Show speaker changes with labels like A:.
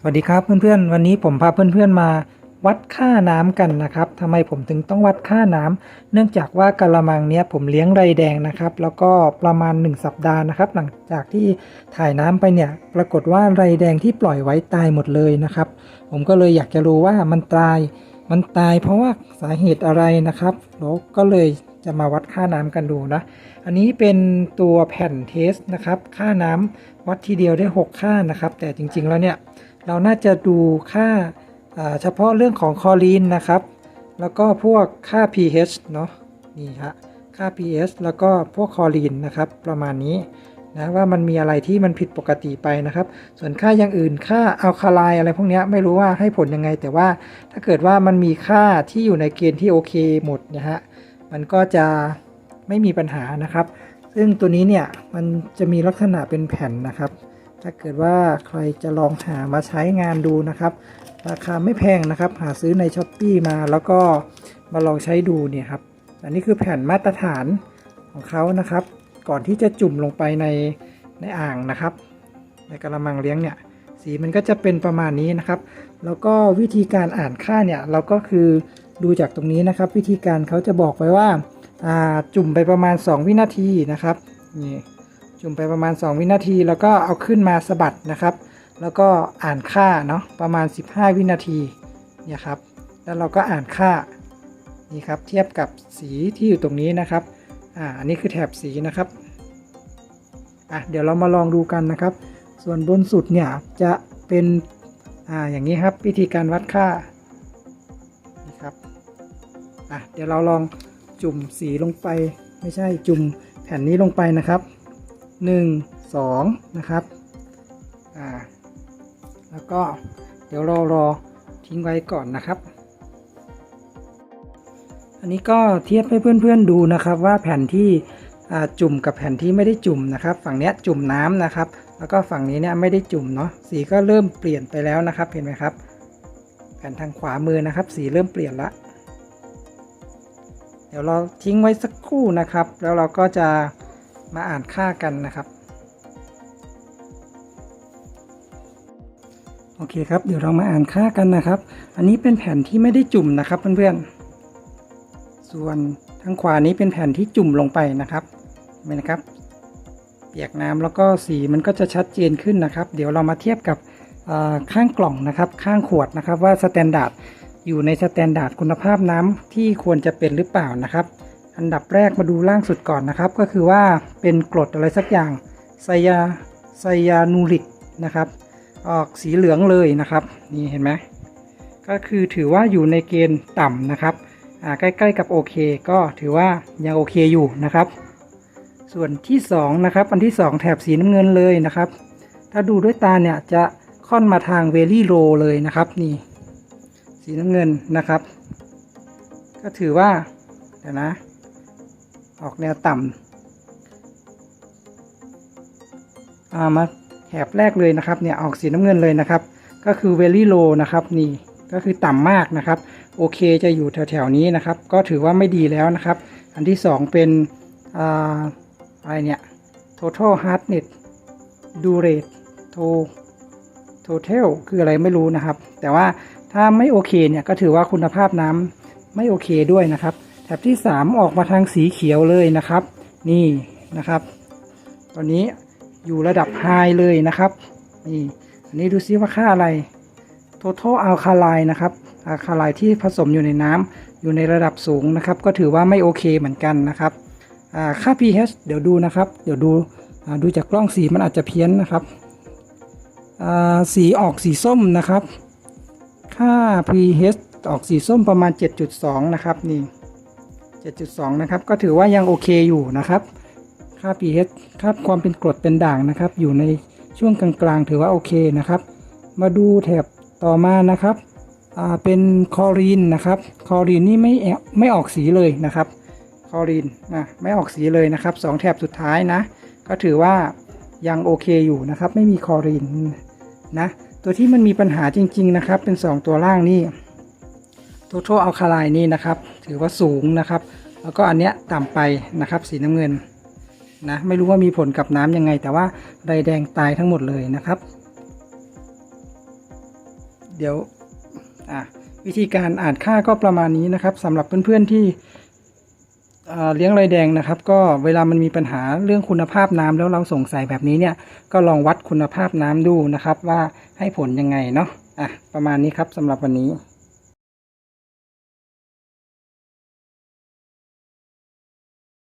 A: สวัสดีครับเพื่อนๆ วันนี้ผมพาเพื่อนๆมาวัดค่าน้ำกันนะครับทำไมผมถึงต้องวัดค่าน้ำเนื่องจากว่ากระมังเนี้ยผมเลี้ยงไรแดงนะครับ แล้วก็ประมาณ 1 สัปดาห์นะครับ หลังจากที่ถ่ายน้ำไปเนี่ยปรากฏว่าไรแดงที่ปล่อยไว้ตายหมดเลยนะครับ ผมก็เลยอยากจะรู้ว่ามันตาย มันตายเพราะว่าสาเหตุอะไรนะครับแล้วก็เลยจะมาวัดค่าน้ำกันดูนะ อันนี้เป็นตัวแผ่นเทสนะครับ ค่าน้ำวัดทีเดียวได้ 6 ค่านะครับ แต่จริงๆแล้วเนี่ย เราน่าจะดูค่าเฉพาะเรื่องของคอรีนนะครับ แล้วก็พวกค่า pH เนาะนี่ฮะค่า pH แล้วก็พวกคอรีนนะครับประมาณนี้นะว่ามันมีอะไรที่มันผิดปกติไปนะครับ ส่วนค่าอย่างอื่นค่าอัลคาไลอะไรพวกนี้ไม่รู้ว่าให้ผลยังไง แต่ว่าถ้าเกิดว่ามันมีค่าที่อยู่ในเกณฑ์ที่โอเคหมดนะฮะมันก็จะไม่มีปัญหานะครับ ซึ่งตัวนี้เนี่ยมันจะมีลักษณะเป็นแผ่นนะครับ ถ้าเกิดว่าใครจะลองหามาใช้งานดูนะครับ ราคาไม่แพงนะครับ หาซื้อในช้อปปีมาแล้วก็มาลองใช้ดูเนี่ยครับ อันนี้คือแผ่นมาตรฐานของเขานะครับ ก่อนที่จะจุ่มลงไปในในอ่างนะครับ ในกระมังเลี้ยงเนี่ย สีมันก็จะเป็นประมาณนี้นะครับ แล้วก็วิธีการอ่านค่าเนี่ยเราก็คือดูจากตรงนี้นะครับ วิธีการเขาจะบอกไว้ว่าอ่าจุ่มไปประมาณ 2 วินาทีนะครับนี่ จุ่มไปประมาณ 2 วินาที แล้วก็เอาขึ้นมาสะบัดนะครับ แล้วก็อ่านค่าเนาะประมาณ 15 วินาทีเนี่ยครับ แล้วเราก็อ่านค่านี่ครับเทียบกับสีที่อยู่ตรงนี้นะครับอ่าอันนี้คือแถบสีนะครับอะเดี๋ยวเรามาลองดูกันนะครับ ส่วนบนสุดเนี่ยจะเป็นอ่าอย่างนี้ครับวิธีการวัดค่านี่ครับอะเดี๋ยวเราลองจุ่มสีลงไป ไม่ใช่จุ่มแผ่นนี้ลงไปนะครับ 1 2 นะครับ อ่า แล้วก็เดี๋ยวรารอทิ้งไว้ก่อนนะครับ อันนี้ก็เทียบให้เพื่อนๆดูนะครับว่าแผ่นที่จุ่มกับแผ่นที่ไม่ได้จุ่มนะครับ ฝั่งนี้จุ่มน้ำนะครับ แล้วก็ฝั่งนี้เนี่ยไม่ได้จุ่มเนาะสีก็เริ่มเปลี่ยนไปแล้วนะครับเห็นไหมครับ แผ่นทางขวามือนะครับ สีเริ่มเปลี่ยนละเดี๋ยวเราทิ้งไว้สักครู่นะครับ แล้วเราก็จะ มาอ่านค่ากันนะครับ โอเคครับ เดี๋ยวเรามาอ่านค่ากันนะครับ อันนี้เป็นแผ่นที่ไม่ได้จุ่มนะครับเพื่อนๆ ส่วนทางขวานี้เป็นแผ่นที่จุ่มลงไปนะครับเห็นไหมนะครับ เปียกน้ำแล้วก็สีมันก็จะชัดเจนขึ้นนะครับ เดี๋ยวเรามาเทียบกับข้างกล่องนะครับข้างขวดนะครับว่าสแตนดาร์ดอยู่ในสแตนดาร์ดคุณภาพน้ำที่ควรจะเป็นหรือเปล่านะครับ อันดับแรกมาดูล่างสุดก่อนนะครับ ก็คือว่าเป็นกรดอะไรสักอย่างไซยาไซยานูริกนะครับ ออกสีเหลืองเลยนะครับ นี่เห็นไหมก็คือถือว่าอยู่ในเกณฑ์ต่ำนะครับใกล้ๆกับโอเคก็ถือว่ายังโอเคอยู่นะครับ ส่วนที่2นะครับอันที่ 2 แถบสีน้ำเงินเลยนะครับ ถ้าดูด้วยตาเนี่ยจะค่อนมาทางเวลี่โรเลยนะครับนี่ สีน้ำเงินนะครับ ก็ถือว่าเดี๋ยวนะ ออกแนวต่ำามาแถบแรกเลยนะครับเนี่ยออกสีน้ำเงินเลยนะครับ ก็คือ very low นะครับนี่ก็คือต่ำมากนะครับ โอเคจะอยู่แถวๆนี้นะครับ ก็ถือว่าไม่ดีแล้วนะครับ อันที่ 2 เป็นอ่าอะไรเนี่ย total hardness durate to total คืออะไรไม่รู้นะครับ แต่ว่าถ้าไม่โอเคเนี่ยก็ถือว่าคุณภาพน้ำไม่โอเคด้วยนะครับ แถบที่ 3 ออกมาทางสีเขียวเลยนะครับ นี่นะครับ ตอนนี้อยู่ระดับ High เลยนะครับ นี่อันนี้ดูซิว่าค่าอะไร Total Alkaline นะครับ Alkaline ที่ผสมอยู่ในน้ำอยู่ในระดับสูงนะครับ ก็ถือว่าไม่โอเคเหมือนกันนะครับค่า pH เดี๋ยวดูนะครับ เดี๋ยวดูดูจากกล้องสีมันอาจจะเพี้ยนนะครับ สีออกสีส้มนะครับ ค่า pH ออกสีส้มประมาณ 7.2 นะครับนี่ 7.2 นะครับ ก็ถือว่ายังโอเคอยู่นะครับ ค่า pH ค่าความเป็นกรดเป็นด่างนะครับ อยู่ในช่วงกลางๆ ถือว่าโอเคนะครับ มาดูแถบต่อมานะครับอ่าเป็นคอรีนนะครับคอรีนนี่ไม่แอไม่ออกสีเลยนะครับคอรีนนะไม่ออกสีเลยนะครับสองแถบสุดท้ายนะ ก็ถือว่ายังโอเคอยู่นะครับ ไม่มีคอรีนนะตัวที่มันมีปัญหาจริง ๆนะครับ เป็น 2 ตัวล่างนี่ total alkaline นี่นะครับ ถือว่าสูงนะครับ แล้วก็อันเนี้ยต่ำไปนะครับ สีน้ำเงินนะไม่รู้ว่ามีผลกับน้ำยังไง แต่ว่าไรแดงตายทั้งหมดเลยนะครับ เดี๋ยวอะวิธีการอ่านค่าก็ประมาณนี้นะครับสำหรับเพื่อนๆที่เอ่เลี้ยงไรแดงนะครับ ก็เวลามันมีปัญหาเรื่องคุณภาพน้ำแล้วเราสงสัยแบบนี้เนี่ยก็ลองวัดคุณภาพน้ำดูนะครับ ว่าให้ผลยังไงเนาะอะประมาณนี้ครับสำหรับวันนี้